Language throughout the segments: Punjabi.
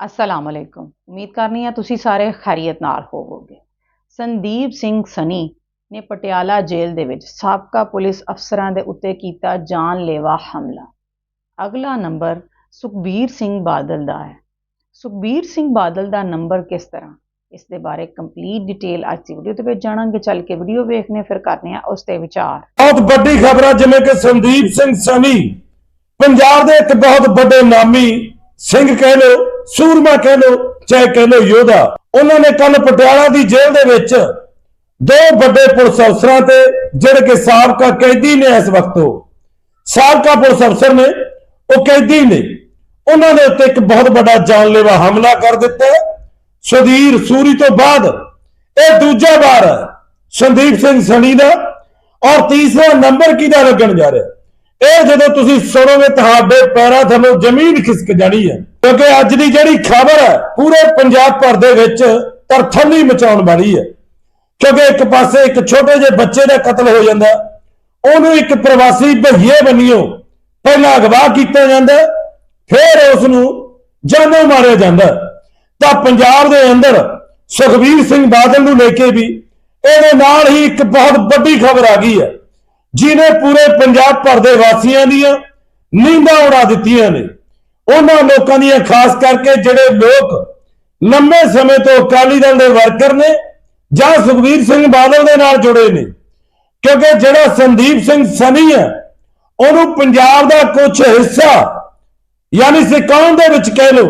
ਅਸਲਾਮ ਅਲੈਕੁਮ ਉਮੀਦ ਕਰਨੀ ਆ ਤੁਸੀਂ ਸਾਰੇ ਖੈਰੀਅਤ ਨਾਲ ਹੋਵੋਗੇ। ਸੰਦੀਪ ਸਿੰਘ ਸਨੀ ਨੇ ਪਟਿਆਲਾ ਜੇਲ੍ਹ ਦੇ ਵਿੱਚ ਸਾਬਕਾ ਪੁਲਿਸ ਅਫਸਰਾਂ ਦੇ ਉੱਤੇ ਕੀਤਾ ਜਾਨਲੇਵਾ ਹਮਲਾ। ਅਗਲਾ ਨੰਬਰ ਸੁਖਬੀਰ ਸਿੰਘ ਬਾਦਲ ਦਾ ਹੈ। ਸੁਖਬੀਰ ਸਿੰਘ ਬਾਦਲ ਦਾ ਨੰਬਰ ਕਿਸ ਤਰ੍ਹਾਂ? ਇਸ ਦੇ ਬਾਰੇ ਕੰਪਲੀਟ ਡਿਟੇਲ ਅੱਜ ਦੀ ਵੀਡੀਓ ਦੇ ਵਿੱਚ ਜਾਣਾਂਗੇ। ਚੱਲ ਕੇ ਵੀਡੀਓ ਵੇਖਨੇ ਫਿਰ ਕਰਨੇ ਆ ਉਸ ਤੇ ਵਿਚਾਰ। ਬਹੁਤ ਵੱਡੀ ਖਬਰ ਆ, ਜਿਵੇਂ ਕਿ ਸੰਦੀਪ ਸਿੰਘ ਸਨੀ, ਪੰਜਾਬ ਦੇ ਇੱਕ ਬਹੁਤ ਵੱਡੇ ਨਾਮੀ ਸਿੰਘ ਕਹਿ ਲੋ ਸੂਰਮਾ ਕਹਿ ਲੋ ਚਾਹੇ ਕਹਿ ਲੋ ਯੋਧਾ। ਉਹਨਾਂ ਨੇ ਕੱਲ ਪਟਿਆਲਾ ਦੀ ਜੇਲ੍ਹ ਦੇ ਵਿੱਚ ਦੋ ਵੱਡੇ ਪੁਲਿਸ ਅਫਸਰਾਂ ਤੇ ਜਿਹੜੇ ਕਿ ਸਾਬਕਾ ਕੈਦੀ ਨੇ ਇਸ ਵਕਤ ਉਹ, ਸਾਬਕਾ ਪੁਲਿਸ ਅਫਸਰ ਨੇ, ਉਹ ਕੈਦੀ ਨੇ। ਉਹਨਾਂ ਦੇ ਉੱਤੇ ਇੱਕ ਬਹੁਤ ਵੱਡਾ ਜਾਨਲੇਵਾ ਹਮਲਾ ਕਰ ਦਿੱਤਾ। ਸੁਧੀਰ ਸੂਰੀ ਤੋਂ ਬਾਅਦ ਇਹ ਦੂਜਾ ਵਾਰ ਹੈ ਸੰਦੀਪ ਸਿੰਘ ਸਣੀ ਦਾ ਔਰ ਤੀਸਰਾ ਨੰਬਰ ਕਿਹਦਾ ਲੱਗਣ ਜਾ ਰਿਹਾ? ਇਹ ਜਦੋਂ ਤੁਸੀਂ ਸੁਣੋਗੇ, ਤੁਹਾਡੇ ਪੈਰਾਂ ਥੱਲੋਂ ਜ਼ਮੀਨ ਖਿਸਕ ਜਾਣੀ ਹੈ। ਕਿਉਂਕਿ ਅੱਜ ਦੀ ਜਿਹੜੀ ਖਬਰ ਹੈ, ਪੂਰੇ ਪੰਜਾਬ ਭਰ ਦੇ ਵਿੱਚ ਤਰਥੱਲੀ ਮਚਾਉਣ ਵਾਲੀ ਹੈ। ਕਿਉਂਕਿ ਇੱਕ ਪਾਸੇ ਇੱਕ ਛੋਟੇ ਜਿਹੇ ਬੱਚੇ ਦਾ ਕਤਲ ਹੋ ਜਾਂਦਾ, ਉਹਨੂੰ ਇੱਕ ਪ੍ਰਵਾਸੀ ਭਈਏ ਬੰਨਿਓ, ਪਹਿਲਾਂ ਅਗਵਾ ਕੀਤਾ ਜਾਂਦਾ, ਫਿਰ ਉਸ ਨੂੰ ਜਾਨੋਂ ਮਾਰਿਆ ਜਾਂਦਾ। ਤਾਂ ਪੰਜਾਬ ਦੇ ਅੰਦਰ ਸੁਖਬੀਰ ਸਿੰਘ ਬਾਦਲ ਨੂੰ ਲੈ ਕੇ ਵੀ ਇਹਦੇ ਨਾਲ ਹੀ ਇੱਕ ਬਹੁਤ ਵੱਡੀ ਖਬਰ ਆ ਗਈ ਹੈ, ਜਿਹਨੇ ਪੂਰੇ ਪੰਜਾਬ ਭਰ ਦੇ ਵਾਸੀਆਂ ਦੀਆਂ ਨੀਂਦਾਂ ਉਡਾ ਦਿੱਤੀਆਂ ਨੇ। ਉਹਨਾਂ ਲੋਕਾਂ ਦੀਆਂ ਖਾਸ ਕਰਕੇ ਜਿਹੜੇ ਲੋਕ ਲੰਬੇ ਸਮੇਂ ਤੋਂ ਅਕਾਲੀ ਦਲ ਦੇ ਵਰਕਰ ਨੇ ਜਾਂ ਸੁਖਬੀਰ ਸਿੰਘ ਬਾਦਲ ਦੇ ਨਾਲ ਜੁੜੇ ਨੇ, ਕਿਉਂਕਿ ਜਿਹੜਾ ਸੰਦੀਪ ਸਿੰਘ ਸਨੀ ਹੈ, ਉਹਨੂੰ ਪੰਜਾਬ ਦਾ ਕੁਝ ਹਿੱਸਾ ਯਾਨੀ ਸਿੱਕਾਉਣ ਦੇ ਵਿੱਚ ਕਹਿ ਲਓ,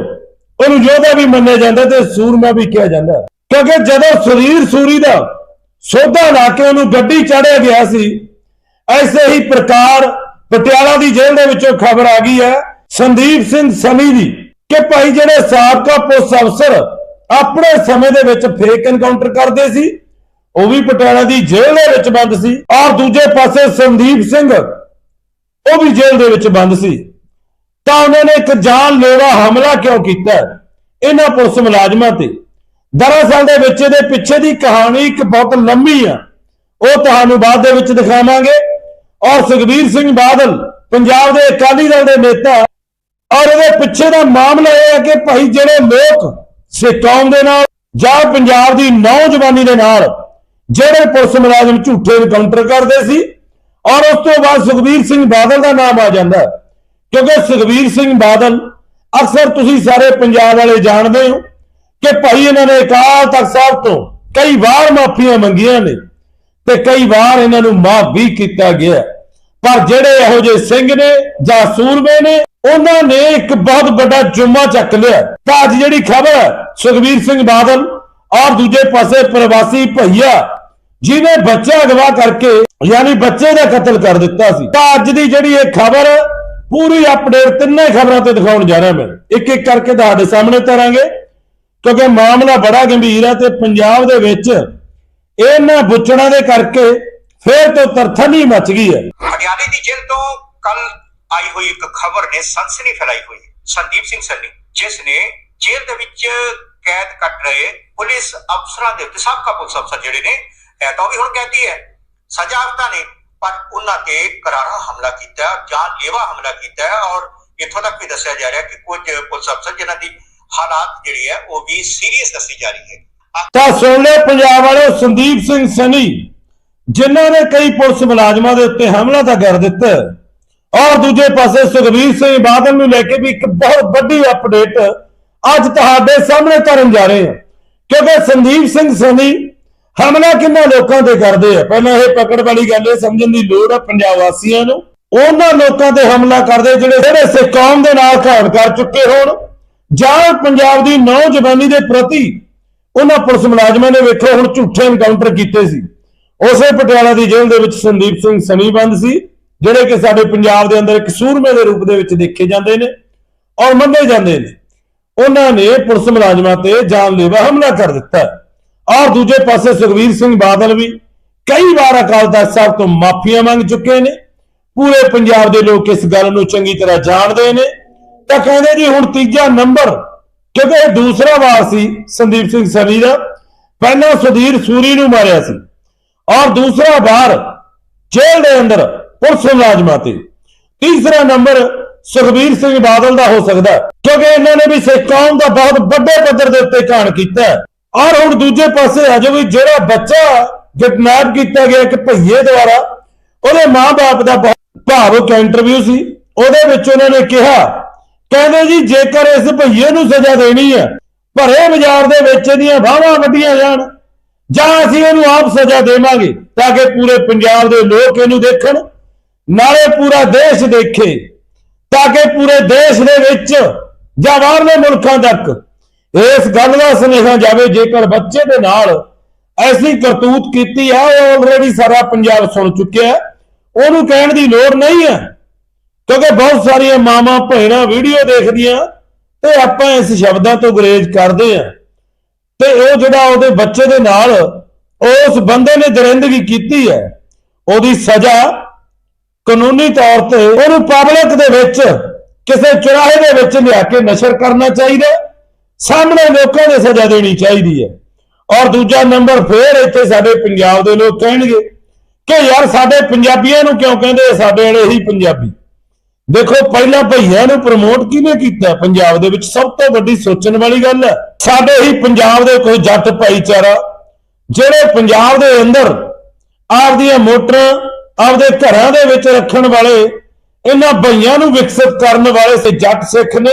ਉਹਨੂੰ ਯੋਧਾ ਵੀ ਮੰਨਿਆ ਜਾਂਦਾ ਤੇ ਸੂਰਮਾ ਵੀ ਕਿਹਾ ਜਾਂਦਾ। ਕਿਉਂਕਿ ਜਦੋਂ ਸੁਰੀਰ ਸੂਰੀ ਦਾ ਸੋਧਾ ਲਾ ਕੇ ਉਹਨੂੰ ਗੱਡੀ ਚਾੜਿਆ ਗਿਆ ਸੀ, ਐਸੇ ਹੀ ਪ੍ਰਕਾਰ ਪਟਿਆਲਾ ਦੀ ਜੇਲ੍ਹ ਦੇ ਵਿੱਚੋਂ ਖਬਰ ਆ ਗਈ ਹੈ ਸੰਦੀਪ ਸਿੰਘ ਸਨੀ ਦੀ ਕਿ ਭਾਈ ਜਿਹੜੇ ਸਾਬਕਾ ਪੁਲਿਸ ਅਫਸਰ ਆਪਣੇ ਸਮੇਂ ਦੇ ਵਿੱਚ ਫੇਕ ਐਨਕਾਊਂਟਰ ਕਰਦੇ ਸੀ, ਉਹ ਵੀ ਪਟਿਆਲਾ ਦੀ ਜੇਲ੍ਹ ਦੇ ਵਿੱਚ ਬੰਦ ਸੀ, ਔਰ ਦੂਜੇ ਪਾਸੇ ਸੰਦੀਪ ਸਿੰਘ ਉਹ ਵੀ ਜੇਲ੍ਹ ਦੇ ਵਿੱਚ ਬੰਦ ਸੀ। ਤਾਂ ਉਹਨਾਂ ਨੇ ਇੱਕ ਜਾਨ ਜਾਨਲੇਵਾ ਹਮਲਾ ਕਿਉਂ ਕੀਤਾ? ਇਹਨਾਂ ਪੁਲਿਸ ਮੁਲਾਜ਼ਮਾਂ ਤੇ। ਦਰਅਸਲ ਦੇ ਵਿੱਚ ਇਹਦੇ ਪਿੱਛੇ ਦੀ ਕਹਾਣੀ ਇੱਕ ਬਹੁਤ ਲੰਮੀ ਆ। ਉਹ ਤੁਹਾਨੂੰ ਬਾਅਦ ਦੇ ਵਿੱਚ ਦਿਖਾਵਾਂਗੇ। ਔਰ ਸੁਖਬੀਰ ਸਿੰਘ ਬਾਦਲ, ਪੰਜਾਬ ਦੇ ਅਕਾਲੀ ਦਲ ਦੇ ਨੇਤਾ ਔਰ ਇਹਦੇ ਪਿੱਛੇ ਦਾ ਮਾਮਲਾ ਇਹ ਹੈ ਕਿ ਭਾਈ ਜਿਹੜੇ ਲੋਕ ਸਿੱਕੌਮ ਦੇ ਨਾਲ ਜਾਂ ਪੰਜਾਬ ਦੀ ਨੌਜਵਾਨੀ ਦੇ ਨਾਲ ਜਿਹੜੇ ਪੁਲਿਸ ਮੁਲਾਜ਼ਮ ਝੂਠੇ ਐਨਕਾਊਂਟਰ ਕਰਦੇ ਸੀ, ਔਰ ਉਸ ਤੋਂ ਬਾਅਦ ਸੁਖਬੀਰ ਸਿੰਘ ਬਾਦਲ ਦਾ ਨਾਮ ਆ ਜਾਂਦਾ ਕਿਉਂਕਿ ਸੁਖਬੀਰ ਸਿੰਘ ਬਾਦਲ ਅਕਸਰ ਤੁਸੀਂ ਸਾਰੇ ਪੰਜਾਬ ਵਾਲੇ ਜਾਣਦੇ ਹੋ ਕਿ ਭਾਈ ਇਹਨਾਂ ਨੇ ਅਕਾਲ ਤਖਤ ਸਾਹਿਬ ਤੋਂ ਕਈ ਵਾਰ ਮਾਫੀਆਂ ਮੰਗੀਆਂ ਨੇ ਤੇ ਕਈ ਵਾਰ ਇਹਨਾਂ ਨੂੰ ਮਾਫ ਵੀ ਕੀਤਾ ਗਿਆ ਪਰ ਜਿਹੜੇ ਇਹੋ ਜਿਹੇ ਸਿੰਘ ਨੇ ਜਾਂ ਸੂਰਮੇ ਨੇ ਉਹਨਾਂ ਨੇ ਇੱਕ ਬਹੁਤ ਵੱਡਾ ਜੁਮਾ ਚੱਕ ਲਿਆ। ਤਾਂ ਅੱਜ ਜਿਹੜੀ ਖਬਰ ਹੈ ਸਿੰਘ ਬਾਦਲ ਔਰ ਦੂਜੇ ਪਾਸੇ ਪ੍ਰਵਾਸੀ ਭਈਆ, ਜਿਹਨੇ ਬੱਚਾ ਅਗਵਾ ਕਰਕੇ, ਯਾਨੀ ਬੱਚੇ ਦਾ ਕਤਲ ਕਰ ਦਿੱਤਾ ਸੀ। ਤਾਂ ਅੱਜ ਦੀ ਜਿਹੜੀ ਇਹ ਖਬਰ, ਪੂਰੀ ਅਪਡੇਟ ਤਿੰਨੇ ਖਬਰਾਂ ਤੇ ਦਿਖਾਉਣ ਜਾ ਰਿਹਾ ਮੈਂ। ਇੱਕ ਇੱਕ ਕਰਕੇ ਤੁਹਾਡੇ ਸਾਹਮਣੇ ਧਰਾਂਗੇ ਕਿਉਂਕਿ ਮਾਮਲਾ ਬੜਾ ਗੰਭੀਰ ਹੈ ਤੇ ਪੰਜਾਬ ਦੇ ਵਿੱਚ ਇਹਨਾਂ ਬੁੱਚੜਾਂ ਦੇ ਕਰਕੇ ਫੇਰ ਤੋਂ ਤਰਥਨੀ ਮਚ ਗਈ ਹੈ। ਹਰਿਆਣੇ ਦੀ ਜੇਲ੍ਹ ਤੋਂ ਕੱਲ ਆਈ ਹੋਈ ਇੱਕ ਖਬਰ ਨੇ ਸਨਸਨੀ ਫੈਲਾਈ ਹੋਈ। ਸੰਦੀਪ ਸਿੰਘ ਸੰਨੀ ਜਿਸ ਨੇ ਜੇਲ੍ਹ ਦੇ ਵਿੱਚ ਕੈਦ ਕੱਟ ਰਹੇ ਪੁਲਿਸ ਅਫਸਰਾਂ ਦੇ ਉੱਤੇ, ਸਾਬਕਾ ਪੁਲਿਸ ਅਫਸਰ ਜਿਹੜੇ ਨੇ ਤਾਂ ਵੀ ਹੁਣ ਕਹਿੰਦੀ ਹੈ। ਸਜ਼ਾ ਆਫਤਾ ਨੇ, ਪਰ ਉਹਨਾਂ ਤੇ ਕਰਾਰਾ ਹਮਲਾ ਕੀਤਾ ਜਾਨ ਲੇਵਾ ਹਮਲਾ ਕੀਤਾ, ਔਰ ਇੱਥੋਂ ਤੱਕ ਵੀ ਦੱਸਿਆ ਜਾ ਰਿਹਾ ਕਿ ਕੁਝ ਪੁਲਿਸ ਅਫਸਰ ਜਿਨ੍ਹਾਂ ਦੀ ਹਾਲਾਤ ਜਿਹੜੀ ਹੈ ਉਹ ਵੀ ਸੀਰੀਅਸ ਦੱਸੀ ਜਾ ਰਹੀ ਹੈ। ਤਾਂ ਸੁਣ ਲਿਓ ਪੰਜਾਬ ਵਾਲੇ ਸੰਦੀਪ ਸਿੰਘ ਸਨੀ ਜਿਨ੍ਹਾਂ ਨੇ ਕਈ ਪੁਲਿਸ ਮੁਲਾਜ਼ਮਾਂ ਦੇ ਉੱਤੇ ਹਮਲਾ ਤਾਂ ਕਰ ਦਿੱਤਾ ਔਰ ਦੂਜੇ ਪਾਸੇ ਸੁਖਬੀਰ ਸਿੰਘ ਬਾਦਲ ਨੂੰ ਲੈ ਕੇ ਵੀ ਇੱਕ ਬਹੁਤ ਵੱਡੀ ਅਪਡੇਟ ਅੱਜ ਤੁਹਾਡੇ ਸਾਹਮਣੇ ਕਰਨ ਜਾ ਰਹੇ ਹਾਂ। ਕਿਉਂਕਿ ਸੰਦੀਪ ਸਿੰਘ ਸਨੀ ਹਮਲਾ ਕਿੰਨਾ ਲੋਕਾਂ ਤੇ ਕਰਦੇ ਆ। ਪਹਿਲਾਂ ਇਹ ਪਕੜ ਵਾਲੀ ਗੱਲ ਇਹ ਸਮਝਣ ਦੀ ਲੋੜ ਆ ਪੰਜਾਬ ਵਾਸੀਆਂ ਨੂੰ। ਉਹਨਾਂ ਲੋਕਾਂ ਤੇ ਹਮਲਾ ਕਰਦੇ ਜਿਹੜੇ ਜਿਹੜੇ ਸਿੱਖ ਕੌਮ ਦੇ ਨਾਲ ਘਾਣ ਕਰ ਚੁੱਕੇ ਹੋਣ। ਜਾਂ ਪੰਜਾਬ ਦੀ ਨੌਜਵਾਨੀ ਦੇ ਪ੍ਰਤੀ ਉਹਨਾਂ ਪੁਲਿਸ ਮੁਲਾਜ਼ਮਾਂ ਨੇ ਵੇਖੋ ਹੁਣ ਝੂਠੇ ਐਨਕਾਊਂਟਰ ਕੀਤੇ ਸੀ। ਉਸੇ ਪਟਿਆਲਾ ਦੀ ਜੇਲ੍ਹ ਦੇ ਵਿੱਚ ਸੰਦੀਪ ਸਿੰਘ ਸਨੀ ਬੰਦ ਸੀ। ਜਿਹੜੇ ਕਿ ਸਾਡੇ ਪੰਜਾਬ ਦੇ ਅੰਦਰ ਇੱਕ ਸੂਰਮੇ ਦੇ ਰੂਪ ਦੇ ਵਿੱਚ ਦੇਖੇ ਜਾਂਦੇ ਨੇ ਔਰ ਮੰਨੇ ਜਾਂਦੇ ਨੇ, ਉਹਨਾਂ ਨੇ ਪੁਲਿਸ ਮੁਲਾਜ਼ਮਾਂ ਤੇ ਜਾਨਲੇਵਾ ਹਮਲਾ ਕਰ ਦਿੱਤਾ। ਔਰ ਦੂਜੇ ਪਾਸੇ ਸੁਖਵੀਰ ਸਿੰਘ ਬਾਦਲ ਵੀ ਕਈ ਵਾਰ ਅਕਾਲ ਤਖਤ ਸਾਹਿਬ ਤੋਂ ਮਾਫੀਆਂ ਮੰਗ ਚੁੱਕੇ ਨੇ। ਪੂਰੇ ਪੰਜਾਬ ਦੇ ਲੋਕ ਇਸ ਗੱਲ ਨੂੰ ਚੰਗੀ ਤਰ੍ਹਾਂ ਜਾਣਦੇ ਨੇ। ਤਾਂ ਕਹਿੰਦੇ ਜੀ, ਹੁਣ ਤੀਜਾ ਨੰਬਰ, ਕਿਉਂਕਿ ਇਹ ਦੂਸਰਾ ਵਾਰ ਸੀ ਸੰਦੀਪ ਸਿੰਘ ਸਨੀ ਦਾ, ਪਹਿਲਾਂ ਸੁਧੀਰ ਸੂਰੀ ਨੂੰ ਮਾਰਿਆ ਸੀ। ਔਰ ਦੂਸਰਾ ਵਾਰ ਜੇਲ੍ਹ ਦੇ ਅੰਦਰ ਪੁਲਿਸ ਮੁਲਾਜ਼ਮਾਂ ਤੇ। ਤੀਸਰਾ ਨੰਬਰ ਸੁਖਬੀਰ ਸਿੰਘ ਬਾਦਲ ਦਾ ਹੋ ਸਕਦਾ ਕਿਉਂਕਿ ਇਹਨਾਂ ਨੇ ਵੀ ਸਿੱਖ ਕੌਮ ਦਾ ਬਹੁਤ ਵੱਡੇ ਪੱਧਰ ਦੇ ਉੱਤੇ ਘਾਣ ਕੀਤਾ ਔਰ ਹੁਣ ਦੂਜੇ ਪਾਸੇ ਆ ਜੋ ਵੀ ਜਿਹੜਾ ਬੱਚਾ ਕਿਡਨੈਪ ਕੀਤਾ ਗਿਆ ਇੱਕ ਭਈਏ ਦੁਆਰਾ, ਉਹਦੇ ਮਾਂ-ਬਾਪ ਦਾ ਭਾਵੁਕ ਇੰਟਰਵਿਊ ਸੀ? ਉਹਦੇ ਵਿੱਚ ਉਹਨਾਂ ਨੇ ਕਿਹਾ, ਕਹਿੰਦੇ ਜੀ, ਜੇਕਰ ਇਸ ਭਈਏ ਨੂੰ ਸਜ਼ਾ ਦੇਣੀ ਹੈ, ਭਰੇ ਬਾਜ਼ਾਰ ਦੇ ਵਿੱਚ ਇਹਦੀਆਂ ਬਾਹਾਂ ਵੱਡੀਆਂ ਜਾਣ, ਜਾਂ ਅਸੀਂ ਇਹਨੂੰ ਆਪ ਸਜ਼ਾ ਦੇਵਾਂਗੇ, ਤਾਂ ਕਿ ਪੂਰੇ ਪੰਜਾਬ ਦੇ ਲੋਕ ਇਹਨੂੰ ਦੇਖਣ ਨਾਲੇ ਪੂਰਾ ਦੇਸ਼ ਦੇਖੇ, ਤਾਂ ਕਿ ਪੂਰੇ ਦੇਸ਼ ਦੇ ਵਿੱਚ ਜਾਂ ਬਾਹਰਲੇ ਮੁਲਕਾਂ ਤੱਕ ਇਸ ਗੱਲ ਦਾ ਸੁਨੇਹਾ ਜਾਵੇ, ਜੇਕਰ ਬੱਚੇ ਦੇ ਨਾਲ ਐਸੀ ਕਰਤੂਤ ਕੀਤੀ ਹੈ ਉਹ ਆਲਰੇਡੀ ਸਾਰਾ ਪੰਜਾਬ ਸੁਣ ਚੁੱਕਿਆ ਉਹਨੂੰ ਕਹਿਣ ਦੀ ਲੋੜ ਨਹੀਂ ਹੈ, ਕਿਉਂਕਿ ਬਹੁਤ ਸਾਰੀਆਂ ਮਾਵਾਂ ਭੈਣਾਂ ਵੀਡੀਓ ਦੇਖਦੀਆਂ ਤੇ ਆਪਾਂ ਇਸ ਸ਼ਬਦਾਂ ਤੋਂ ਗੁਰੇਜ਼ ਕਰਦੇ ਆ ਤੇ ਉਹ ਜਿਹੜਾ ਉਹਦੇ ਬੱਚੇ ਦੇ ਨਾਲ ਉਸ ਬੰਦੇ ਨੇ ਦਰਿੰਦਗੀ ਕੀਤੀ ਹੈ, ਉਹਦੀ ਸਜ਼ਾ ਕਾਨੂੰਨੀ ਤੌਰ ਤੇ ਉਹਨੂੰ ਪਬਲਿਕ ਦੇ ਵਿੱਚ ਕਿਸੇ ਚੁਰਾਹੇ ਦੇ ਵਿੱਚ ਲਿਆ ਕੇ ਨਸ਼ਰ ਕਰਨਾ ਚਾਹੀਦਾ ਸਾਹਮਣੇ ਲੋਕਾਂ ਨੇ ਸਜ਼ਾ ਦੇਣੀ ਚਾਹੀਦੀ ਹੈ। ਔਰ ਦੂਜਾ ਨੰਬਰ ਫੇਰ ਇੱਥੇ ਸਾਡੇ ਪੰਜਾਬ ਦੇ ਲੋਕ ਕਹਿਣਗੇ ਕਿ ਯਾਰ ਸਾਡੇ ਪੰਜਾਬੀਆਂ ਨੂੰ ਕਿਉਂ ਕਹਿੰਦੇ? ਸਾਡੇ ਵਾਲੇ ਹੀ ਪੰਜਾਬੀ। ਦੇਖੋ, ਪਹਿਲਾਂ ਭਈਆਂ ਨੂੰ ਪ੍ਰਮੋਟ ਕਿਵੇਂ ਕੀਤਾ? ਪੰਜਾਬ ਦੇ ਵਿੱਚ ਸਭ ਤੋਂ ਵੱਡੀ ਸੋਚਣ ਵਾਲੀ ਗੱਲ ਹੈ। ਸਾਡੇ ਹੀ ਪੰਜਾਬ ਦੇ ਕੋਈ ਜੱਟ ਭਾਈਚਾਰਾ, ਜਿਹੜੇ ਪੰਜਾਬ ਦੇ ਅੰਦਰ ਆਪਦੀਆਂ ਮੋਟਰਾਂ ਆਪਦੇ ਘਰਾਂ ਦੇ ਵਿੱਚ ਰੱਖਣ ਵਾਲੇ, ਇਹਨਾਂ ਭਈਆਂ ਨੂੰ ਵਿਕਸਿਤ ਕਰਨ ਵਾਲੇ ਸੇ ਜੱਟ ਸਿੱਖ ਨੇ,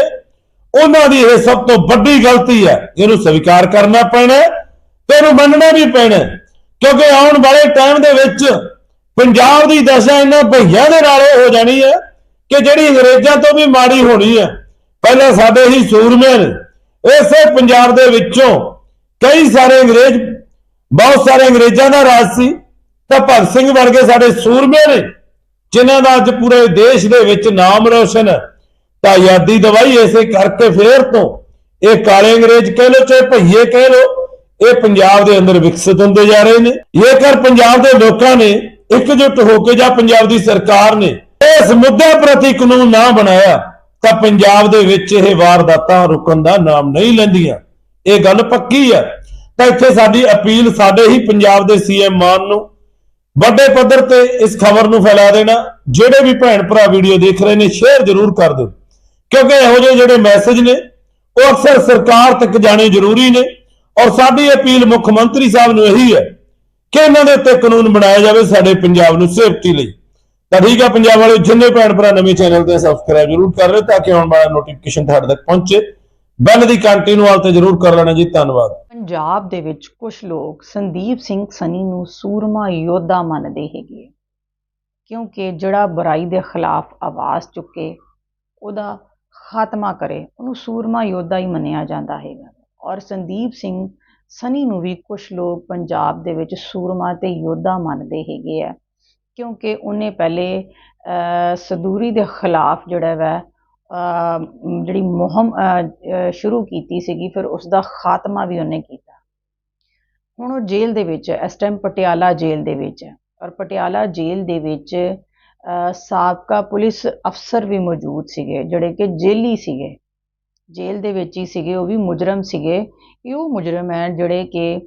ਉਹਨਾਂ ਦੀ ਇਹ ਸਭ ਤੋਂ ਵੱਡੀ ਗਲਤੀ ਹੈ ਇਹਨੂੰ ਸਵੀਕਾਰ ਕਰਨਾ ਪੈਣਾ ਤੇ ਇਹਨੂੰ ਮੰਨਣਾ ਵੀ ਪੈਣਾ ਕਿਉਂਕਿ ਆਉਣ ਵਾਲੇ ਟਾਈਮ ਦੇ ਵਿੱਚ ਪੰਜਾਬ ਦੀ ਦਸ਼ਾ ਇਹਨਾਂ ਭਈਆਂ ਦੇ ਨਾਲ ਇਹ ਹੋ ਜਾਣੀ ਹੈ ਕਿ ਜਿਹੜੀ ਅੰਗਰੇਜ਼ਾਂ ਤੋਂ ਵੀ ਮਾੜੀ ਹੋਣੀ ਹੈ, ਪਹਿਲਾਂ ਸਾਡੇ ਹੀ ਸੂਰਮੇ ਨੇ, ਇਸੇ ਪੰਜਾਬ ਦੇ ਵਿੱਚੋਂ ਕਈ ਸਾਰੇ ਅੰਗਰੇਜ਼, ਬਹੁਤ ਸਾਰੇ ਅੰਗਰੇਜ਼ਾਂ ਦਾ ਰਾਜ ਸੀ ਤਾਂ ਭਗਤ ਸਿੰਘ ਵਰਗੇ ਸਾਡੇ ਸੂਰਮੇ ਨੇ, ਜਿਨ੍ਹਾਂ ਦਾ ਅੱਜ ਪੂਰੇ ਦੇਸ਼ ਦੇ ਵਿੱਚ ਨਾਮ ਰੋਸ਼ਨ ਹੈ। ਤਾਂ ਆਜ਼ਾਦੀ ਦਵਾਈ ਇਸੇ ਕਰਕੇ ਫੇਰ ਤੋਂ, ਇਹ ਕਾਲੇ ਅੰਗਰੇਜ਼ ਕਹਿ ਲੋ ਚਾਹੇ ਭਈਏ ਕਹਿ ਲੋ ਇਹ ਪੰਜਾਬ ਦੇ ਅੰਦਰ ਵਿਕਸਿਤ ਹੁੰਦੇ ਜਾ ਰਹੇ ਨੇ। ਜੇਕਰ ਪੰਜਾਬ ਦੇ ਲੋਕਾਂ ਨੇ ਇਕਜੁੱਟ ਹੋ ਕੇ ਜਾਂ ਪੰਜਾਬ ਦੀ ਸਰਕਾਰ ਨੇ ਇਸ ਮੁੱਦੇ ਪ੍ਰਤੀ ਕਾਨੂੰਨ ਨਾ ਬਣਾਇਆ, ਤਾਂ ਪੰਜਾਬ ਦੇ ਵਿੱਚ ਇਹ ਵਾਰਦਾਤਾਂ ਰੁਕਣ ਦਾ ਨਾਮ ਨਹੀਂ ਲੈਂਦੀਆਂ। ਇਹ ਗੱਲ ਪੱਕੀ ਹੈ। ਤਾਂ ਇੱਥੇ ਸਾਡੀ ਅਪੀਲ ਸਾਡੇ ਹੀ ਪੰਜਾਬ ਦੇ ਸੀਐਮ ਮਾਨ ਨੂੰ ਵੱਡੇ ਪੱਧਰ ਤੇ ਇਸ ਖਬਰ ਨੂੰ ਫੈਲਾ ਦੇਣਾ। ਜਿਹੜੇ ਵੀ ਭੈਣ ਭਰਾ ਵੀਡੀਓ ਦੇਖ ਰਹੇ ਨੇ ਸ਼ੇਅਰ ਜ਼ਰੂਰ ਕਰ ਦਿਓ। ਕਿਉਂਕਿ ਇਹੋ ਜਿਹੇ ਜਿਹੜੇ ਮੈਸੇਜ ਨੇ, ਉਹ ਅਕਸਰ ਸਰਕਾਰ ਤੱਕ ਜਾਣੇ ਜ਼ਰੂਰੀ ਨੇ। ਔਰ ਸਾਡੀ ਅਪੀਲ ਮੁੱਖ ਮੰਤਰੀ ਸਾਹਿਬ ਨੂੰ ਇਹੀ ਹੈ ਕਿ ਇਹਨਾਂ ਦੇ ਉੱਤੇ ਕਾਨੂੰਨ ਬਣਾਇਆ ਜਾਵੇ ਸਾਡੇ ਪੰਜਾਬ ਨੂੰ ਸੇਫਟੀ ਲਈ। ਤਾਂ ਠੀਕ ਹੈ ਪੰਜਾਬ ਵਾਲੇ ਜਿੰਨੇ ਭੈਣ ਭਰਾ ਨਵੇਂ ਚੈਨਲ ਤੇ ਸਬਸਕ੍ਰਾਈਬ ਜ਼ਰੂਰ ਕਰ ਲਿਓ ਤਾਂ ਕਿ ਆਉਣ ਵਾਲਾ ਨੋਟੀਫਿਕੇਸ਼ਨ ਤੁਹਾਡੇ ਤੱਕ ਪਹੁੰਚੇ। ਬੈਲ ਦੀ ਘੰਟੀ ਨੂੰ ਵਾਲ ਤੇ ਜ਼ਰੂਰ ਕਰ ਲੈਣਾ ਜੀ, ਧੰਨਵਾਦ। ਪੰਜਾਬ ਦੇ ਵਿੱਚ ਕੁਝ ਲੋਕ ਸੰਦੀਪ ਸਿੰਘ ਸਨੀ ਨੂੰ ਸੂਰਮਾ ਯੋਧਾ ਮੰਨਦੇ ਹੈਗੇ ਆ। ਕਿਉਂਕਿ ਜਿਹੜਾ ਬੁਰਾਈ ਦੇ ਖਿਲਾਫ ਆਵਾਜ਼ ਚੁੱਕੇ, ਉਹਦਾ ਖਾਤਮਾ ਕਰੇ, ਉਹਨੂੰ ਸੂਰਮਾ ਯੋਧਾ ਹੀ ਮੰਨਿਆ ਜਾਂਦਾ ਹੈਗਾ ਔਰ ਸੰਦੀਪ ਸਿੰਘ ਸਨੀ ਨੂੰ ਵੀ ਕੁਝ ਲੋਕ ਪੰਜਾਬ ਦੇ ਵਿੱਚ ਸੂਰਮਾ ਤੇ ਯੋਧਾ ਮੰਨਦੇ ਹੈਗੇ ਆ ਕਿਉਂਕਿ ਉਹਨੇ ਪਹਿਲੇ ਸਦੂਰੀ ਦੇ ਖਿਲਾਫ ਜਿਹੜਾ ਵੈ ਜਿਹੜੀ ਮੁਹਿੰਮ ਸ਼ੁਰੂ ਕੀਤੀ ਸੀਗੀ, ਫਿਰ ਉਸ ਦਾ ਖਾਤਮਾ ਵੀ ਉਹਨੇ ਕੀਤਾ। ਹੁਣ ਉਹ ਜੇਲ੍ਹ ਦੇ ਵਿੱਚ ਹੈ, ਇਸ ਟਾਈਮ ਪਟਿਆਲਾ ਜੇਲ੍ਹ ਦੇ ਵਿੱਚ ਹੈ। ਔਰ ਪਟਿਆਲਾ ਜੇਲ੍ਹ ਦੇ ਵਿੱਚ ਸਾਬਕਾ ਪੁਲਿਸ ਅਫਸਰ ਵੀ ਮੌਜੂਦ ਸੀਗੇ, ਜਿਹੜੇ ਕਿ ਜੇਲੀ ਸੀਗੇ। ਜੇਲ੍ਹ ਦੇ ਵਿੱਚ ਹੀ ਸੀਗੇ, ਉਹ ਵੀ ਮੁਜਰਮ ਸੀਗੇ। ਇਹ ਉਹ ਮੁਜਰਮ ਹੈ ਜਿਹੜੇ ਕਿ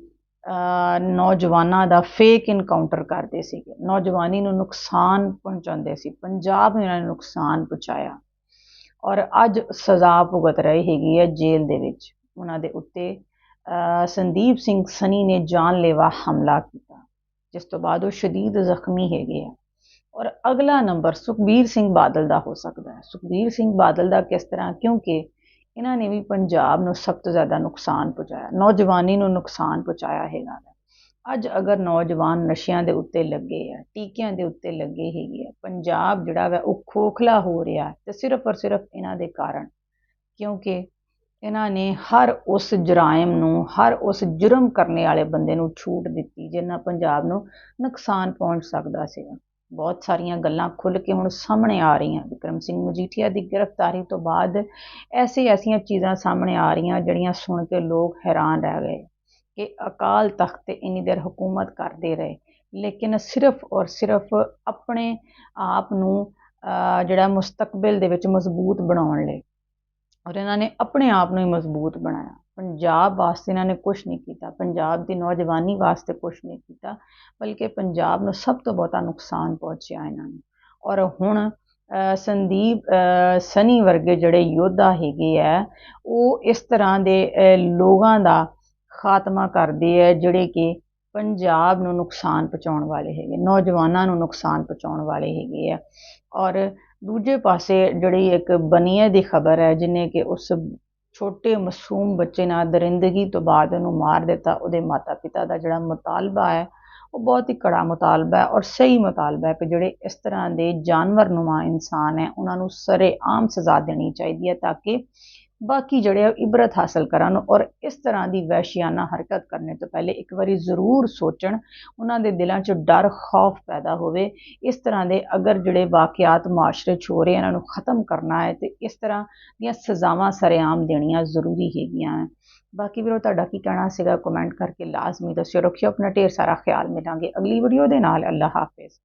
ਨੌਜਵਾਨਾਂ ਦਾ ਫੇਕ ਇਨਕਾਊਂਟਰ ਕਰਦੇ ਸੀਗੇ। ਨੌਜਵਾਨੀ ਨੂੰ ਨੁਕਸਾਨ ਪਹੁੰਚਾਉਂਦੇ ਸੀ। ਪੰਜਾਬ ਨੂੰ ਇਹਨਾਂ ਨੇ ਨੁਕਸਾਨ ਪਹੁੰਚਾਇਆ ਔਰ ਅੱਜ ਸਜ਼ਾ ਭੁਗਤ ਰਹੀ ਹੈਗੀ ਹੈ ਜੇਲ੍ਹ ਦੇ ਵਿੱਚ। ਉਹਨਾਂ ਦੇ ਉੱਤੇ ਸੰਦੀਪ ਸਿੰਘ ਸਨੀ ਨੇ ਜਾਨਲੇਵਾ ਹਮਲਾ ਕੀਤਾ, ਜਿਸ ਤੋਂ ਬਾਅਦ ਉਹ ਸ਼ਦੀਦ ਜ਼ਖਮੀ ਹੈਗੇ ਆ। ਔਰ ਅਗਲਾ ਨੰਬਰ ਸੁਖਬੀਰ ਸਿੰਘ ਬਾਦਲ ਦਾ ਹੋ ਸਕਦਾ ਹੈ। ਸੁਖਬੀਰ ਸਿੰਘ ਬਾਦਲ ਦਾ ਕਿਸ ਤਰ੍ਹਾਂ? ਕਿਉਂਕਿ ਇਹਨਾਂ ਨੇ ਵੀ ਪੰਜਾਬ ਨੂੰ ਸਭ ਤੋਂ ਜ਼ਿਆਦਾ ਨੁਕਸਾਨ ਪਹੁੰਚਾਇਆ, ਨੌਜਵਾਨੀ ਨੂੰ ਨੁਕਸਾਨ ਪਹੁੰਚਾਇਆ ਹੈਗਾ। ਅੱਜ ਅਗਰ ਨੌਜਵਾਨ ਨਸ਼ਿਆਂ ਦੇ ਉੱਤੇ ਲੱਗੇ ਆ, ਟੀਕਿਆਂ ਦੇ ਉੱਤੇ ਲੱਗੇ ਹੈਗੇ ਆ, ਪੰਜਾਬ ਜਿਹੜਾ ਵਾ ਉਹ ਖੋਖਲਾ ਹੋ ਰਿਹਾ ਹੈ ਤੇ ਸਿਰਫ ਔਰ ਸਿਰਫ ਇਹਨਾਂ ਦੇ ਕਾਰਨ। ਕਿਉਂਕਿ ਇਹਨਾਂ ਨੇ ਹਰ ਉਸ ਜਰਾਇਮ ਨੂੰ, ਹਰ ਉਸ ਜੁਰਮ ਕਰਨੇ ਵਾਲੇ ਬੰਦੇ ਨੂੰ ਛੂਟ ਦਿੱਤੀ, ਜਿੰਨਾ ਪੰਜਾਬ ਨੂੰ ਨੁਕਸਾਨ ਪਹੁੰਚ ਸਕਦਾ ਸੀਗਾ। ਬਹੁਤ ਸਾਰੀਆਂ ਗੱਲਾਂ ਖੁੱਲ ਕੇ ਹੁਣ ਸਾਹਮਣੇ ਆ ਰਹੀਆਂ। ਵਿਕਰਮ ਸਿੰਘ ਮਜੀਠੀਆ ਦੀ ਗ੍ਰਿਫਤਾਰੀ ਤੋਂ ਬਾਅਦ ਐਸੀ ਐਸੀਆਂ ਚੀਜ਼ਾਂ ਸਾਹਮਣੇ ਆ ਰਹੀਆਂ ਜਿਹੜੀਆਂ ਸੁਣ ਕੇ ਲੋਕ ਹੈਰਾਨ ਰਹਿ ਗਏ। ਕਿ ਅਕਾਲ ਤਖਤ ਤੇ ਇੰਨੀ ਦੇਰ ਹਕੂਮਤ ਕਰਦੇ ਰਹੇ। ਲੇਕਿਨ ਸਿਰਫ ਔਰ ਸਿਰਫ ਆਪਣੇ ਆਪ ਨੂੰ ਜਿਹੜਾ ਮੁਸਤਕਬਲ ਦੇ ਵਿੱਚ ਮਜ਼ਬੂਤ ਬਣਾਉਣ ਲਈ ਔਰ ਇਹਨਾਂ ਨੇ ਆਪਣੇ ਆਪ ਨੂੰ ਹੀ ਮਜ਼ਬੂਤ ਬਣਾਇਆ। ਪੰਜਾਬ ਵਾਸਤੇ ਇਹਨਾਂ ਨੇ ਕੁਝ ਨਹੀਂ ਕੀਤਾ। ਪੰਜਾਬ ਦੀ ਨੌਜਵਾਨੀ ਵਾਸਤੇ ਕੁਝ ਨਹੀਂ ਕੀਤਾ, ਬਲਕਿ ਪੰਜਾਬ ਨੂੰ ਸਭ ਤੋਂ ਬਹੁਤਾ ਨੁਕਸਾਨ ਪਹੁੰਚਿਆ ਇਹਨਾਂ ਨੂੰ। ਔਰ ਹੁਣ ਸੰਦੀਪ ਸਨੀ ਵਰਗੇ ਜਿਹੜੇ ਯੋਧਾ ਹੈਗੇ ਆ, ਉਹ ਇਸ ਤਰ੍ਹਾਂ ਦੇ ਲੋਕਾਂ ਦਾ ਖਾਤਮਾ ਕਰਦੀ ਹੈ, ਜਿਹੜੇ ਕਿ ਪੰਜਾਬ ਨੂੰ ਨੁਕਸਾਨ ਪਹੁੰਚਾਉਣ ਵਾਲੇ ਹੈਗੇ, ਨੌਜਵਾਨਾਂ ਨੂੰ ਨੁਕਸਾਨ ਪਹੁੰਚਾਉਣ ਵਾਲੇ ਹੈਗੇ ਆ। ਔਰ ਦੂਜੇ ਪਾਸੇ ਜਿਹੜੀ ਇੱਕ ਬਨੀਏ ਦੀ ਖਬਰ ਹੈ ਜਿਹਨੇ ਕਿ ਉਸ ਛੋਟੇ ਮਾਸੂਮ ਬੱਚੇ ਨਾਲ ਦਰਿੰਦਗੀ ਤੋਂ ਬਾਅਦ ਉਹਨੂੰ ਮਾਰ ਦਿੱਤਾ, ਉਹਦੇ ਮਾਤਾ ਪਿਤਾ ਦਾ ਜਿਹੜਾ ਮੁਤਾਲਬਾ ਹੈ, ਉਹ ਬਹੁਤ ਹੀ ਕੜਾ ਮੁਤਾਲਬਾ ਹੈ ਔਰ ਸਹੀ ਮੁਤਾਲਬਾ ਹੈ ਕਿ ਜਿਹੜੇ ਇਸ ਤਰ੍ਹਾਂ ਦੇ ਜਾਨਵਰ ਨੁਮਾ ਇਨਸਾਨ ਹੈ, ਉਹਨਾਂ ਨੂੰ ਸਰੇਆਮ ਸਜ਼ਾ ਦੇਣੀ ਚਾਹੀਦੀ ਹੈ ਤਾਂ ਕਿ ਬਾਕੀ ਜਿਹੜੇ ਆ ਉਹ ਇਬਰਤ ਹਾਸਲ ਕਰਨ ਔਰ ਇਸ ਤਰ੍ਹਾਂ ਦੀ ਵੈਸ਼ਿਆਨਾ ਹਰਕਤ ਕਰਨੇ ਤੋਂ ਪਹਿਲੇ ਇੱਕ ਵਾਰੀ ਜ਼ਰੂਰ ਸੋਚਣ, ਉਹਨਾਂ ਦੇ ਦਿਲਾਂ 'ਚ ਡਰ, ਖੌਫ ਪੈਦਾ ਹੋਵੇ। ਇਸ ਤਰ੍ਹਾਂ ਦੇ ਅਗਰ ਜਿਹੜੇ ਵਾਕਿਆਤ ਮਾਸ਼ਰੇ 'ਚ ਹੋ ਰਹੇ ਇਹਨਾਂ ਨੂੰ ਖਤਮ ਕਰਨਾ ਹੈ ਤੇ ਇਸ ਤਰ੍ਹਾਂ ਦੀਆਂ ਸਜ਼ਾਵਾਂ ਸਰੇਆਮ ਦੇਣੀਆਂ ਜ਼ਰੂਰੀ ਹੈਗੀਆਂ ਹੈ। ਬਾਕੀ ਵੀਰੋ, ਤੁਹਾਡਾ ਕੀ ਕਹਿਣਾ ਸੀਗਾ? ਕਮੈਂਟ ਕਰਕੇ ਲਾਜ਼ਮੀ ਦੱਸਿਓ। ਰੱਖਿਓ ਆਪਣਾ ਢੇਰ ਸਾਰਾ ਖਿਆਲ। ਮਿਲਾਂਗੇ ਅਗਲੀ ਵੀਡੀਓ ਦੇ ਨਾਲ। ਅੱਲਾ ਹਾਫਿਜ਼।